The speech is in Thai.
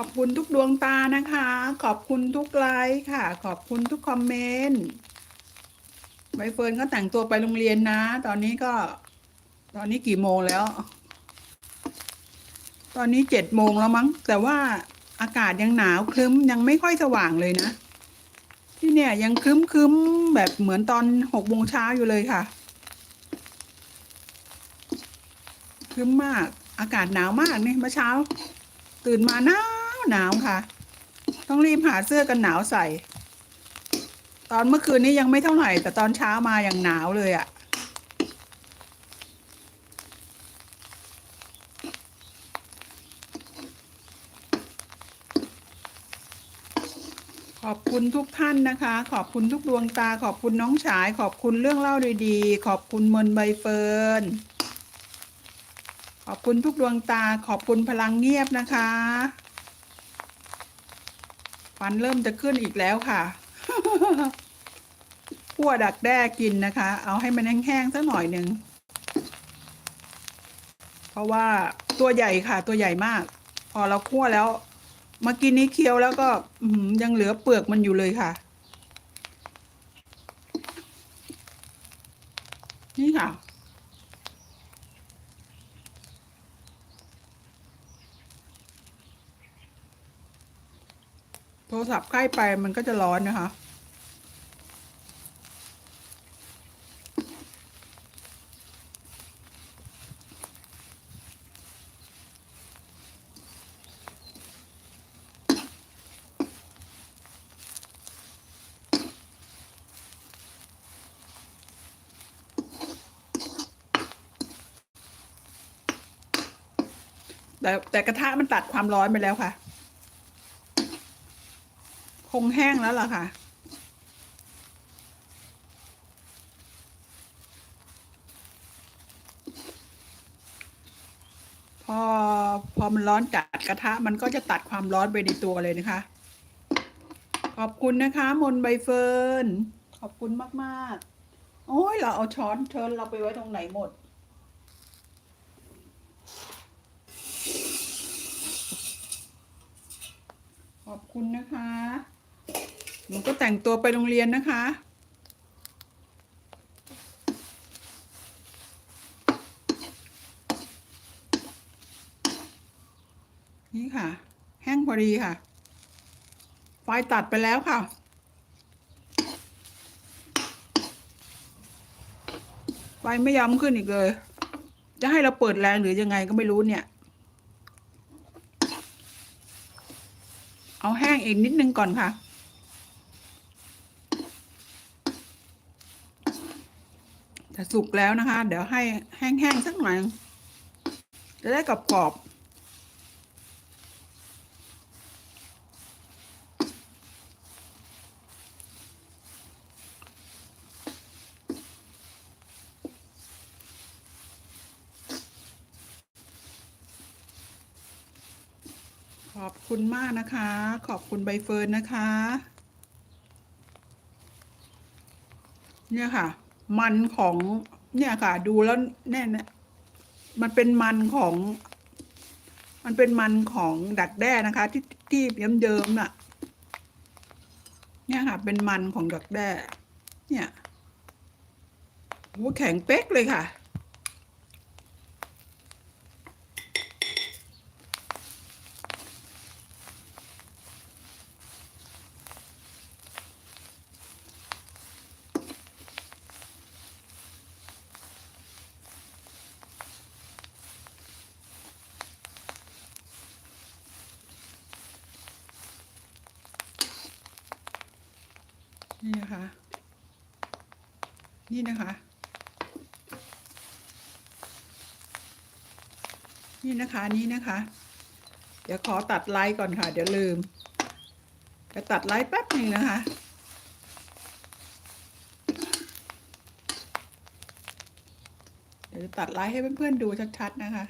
ขอบคุณทุกดวงตานะคะ ขอบคุณทุกไลค์ค่ะ ขอบคุณทุกคอมเมนต์ใบเฟิร์นก็แต่งตัวไปโรงเรียนนะ ตอนนี้ก็ ตอนนี้กี่โมงแล้ว ตอนนี้เจ็ดโมงแล้วมั้ง แต่ว่าอากาศยังหนาวครึ้มยังไม่ค่อยสว่างเลยนะ ที่เนี่ยยังครึ้มครึ้มแบบเหมือนตอนหกโมงเช้าอยู่เลยค่ะครึ้มมาก อากาศหนาวมากนี่เมื่อเช้า ตื่นมาหนาว หนาวค่ะ ต้องรีบหาเสื้อกันหนาวใส่ ตอนเมื่อคืนนี้ยังไม่เท่าไหร่ แต่ตอนเช้ามาอย่างหนาวเลยอะ่ะขอบคุณทุกท่านนะคะ ขอบคุณทุกดวงตา ขอบคุณน้องฉาย ขอบคุณเรื่องเล่าดีๆ ขอบคุณมนใบเฟิร์น ขอบคุณทุกดวงตา ขอบคุณพลังเงียบนะคะ ฟันเริ่มจะขึ้นอีกแล้วค่ะขั่วดักแด้กินนะคะ เอาให้มันแห้งๆสักหน่อยหนึ่ง เพราะว่าตัวใหญ่ค่ะ ตัวใหญ่มาก พอเราคั่วแล้ว เมื่อกี้นี้เคี้ยวแล้วก็ยังเหลือเปลือกมันอยู่เลยค่ะ นี่ค่ะ โทรศัพท์ใกล้ไปมันก็จะร้อนนะคะ แต่แต่กระทะมันตัดความร้อนไปแล้วค่ะ คงแห้งแล้วล่ะค่ะ พอพอมันร้อนจัดกระทะ มันก็จะตัดความร้อนไปในตัวเลยนะคะ ขอบคุณนะคะ มนใบเฟิร์น ขอบคุณมาก ๆ โอ้ยเราเอาช้อนเชิญเราไปไว้ตรงไหนหมดขอบคุณนะคะ หนูก็แต่งตัวไปโรงเรียนนะคะ นี่ค่ะ แห้งพอดีค่ะ ไฟตัดไปแล้วค่ะไฟไม่ยอมขึ้นอีกเลย จะให้เราเปิดแรงหรือยังไงก็ไม่รู้เนี่ย เอาแห้งอีกนิดนึงก่อนค่ะ แต่สุกแล้วนะคะ เดี๋ยวให้แห้งๆสักหน่อย จะได้กรอบๆขอบคุณมากนะคะ ขอบคุณใบเฟิร์นนะคะ เนี่ยค่ะ มันของเนี่ยค่ะ ดูแล้วแน่นะมันเป็นมันของ มันเป็นมันของดักแด้นะคะ ที่ที่เดิมๆน่ะ เนี่ยค่ะ เป็นมันของดักแด้ เนี่ยโอ้แข็งเป๊กเลยค่ะ นี่นะคะ นี่นะคะ นี่นะคะนี่นะคะ เดี๋ยวขอตัดไลค์ก่อนค่ะ เดี๋ยวลืมจะตัดไลค์แป๊บหนึ่งนะคะเดี๋ยวจะตัดไลค์ให้เพื่อนๆดูชัดๆนะคะ